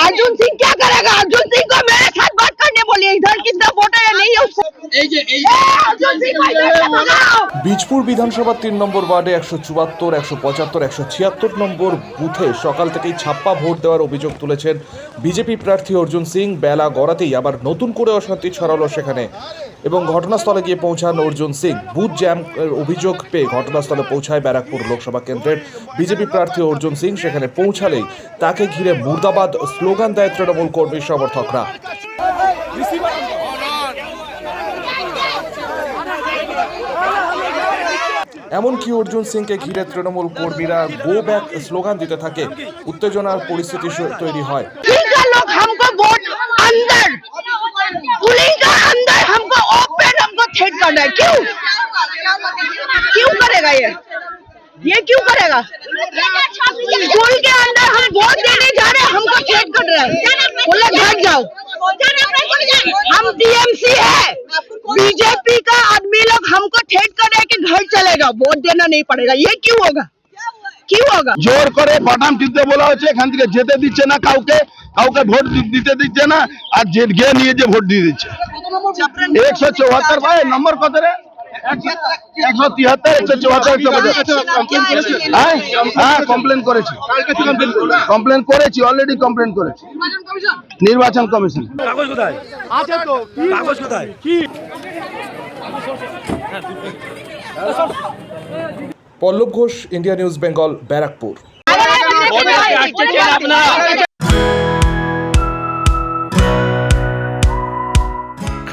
अर्जुन सिंह क्या करेगा अर्जुन सिंह को मेरे साथ बात करने बोलिए इधर कितना वोटर है नहीं है उसको এই যে এই ए, अर्जुन सिंह को इधर से भगाओ বীজপুর বিধানসভার তিন নম্বর ওয়ার্ডে একশো চুয়াত্তর একশো পঁচাত্তর একশো ছিয়াত্তর নম্বর বুথে সকাল থেকেই ছাপ্পা ভোট দেওয়ার অভিযোগ তুলেছেন বিজেপি প্রার্থী অর্জুন সিং বেলা গড়াতেই আবার নতুন করে অশান্তি ছড়ালো সেখানে এবং ঘটনাস্থলে গিয়ে পৌঁছান অর্জুন সিং বুথ জ্যাম এর অভিযোগ পেয়ে ঘটনাস্থলে পৌঁছায় ব্যারাকপুর লোকসভা কেন্দ্রের বিজেপি প্রার্থী অর্জুন সিং সেখানে পৌঁছালেই তাকে ঘিরে মুর্দাবাদ স্লোগান দেয় তৃণমূল কর্মী সমর্থকরা এমনকি অর্জুন সিংকে ঘিরে তৃণমূল কর্মীরা গো ব্যাক স্লোগান দিতে থাকে উত্তেজনার পরিস্থিতি স- তৈরি হয় पुलिस का लोग हमको वोट अंदर पुलिस का अंदर हमको ओपन हमको थ्रेट कर रहा है क्यों क्यों करेगा ये ये क्यों करेगा स्कूल के अंदर हम वोट देने जा रहे हैं हमको थ्रेट कर रहा है बोला घर जाओ हम टीएमसी है बीजेपी का आदमी लोग हमको थ्रेट कर रहे हैं कि घर चले जाओ वोट देना नहीं पड़ेगा ये क्यों होगा क्यों होगा জোর করে বাটাম টিপতে বলা হচ্ছে এখান থেকে যেতে দিচ্ছে না কাউকে কাউকে ভোট দি- দিতে দিচ্ছে না আর যে গিয়ে নিয়ে যে ভোট দিয়ে দিচ্ছে একশো চৌহাত্তর ভাই নম্বর কত রে একশো তিয়াত্তর একশো চৌহাত্তর একশো হ্যাঁ হ্যাঁ কমপ্লেন করেছি কমপ্লেন করেছি অলরেডি কমপ্লেন করেছি নির্বাচন কমিশন কাগজ কোথায় আছে তো কাগজ কোথায় কি Pallab Ghosh India News Bengal Barrackpore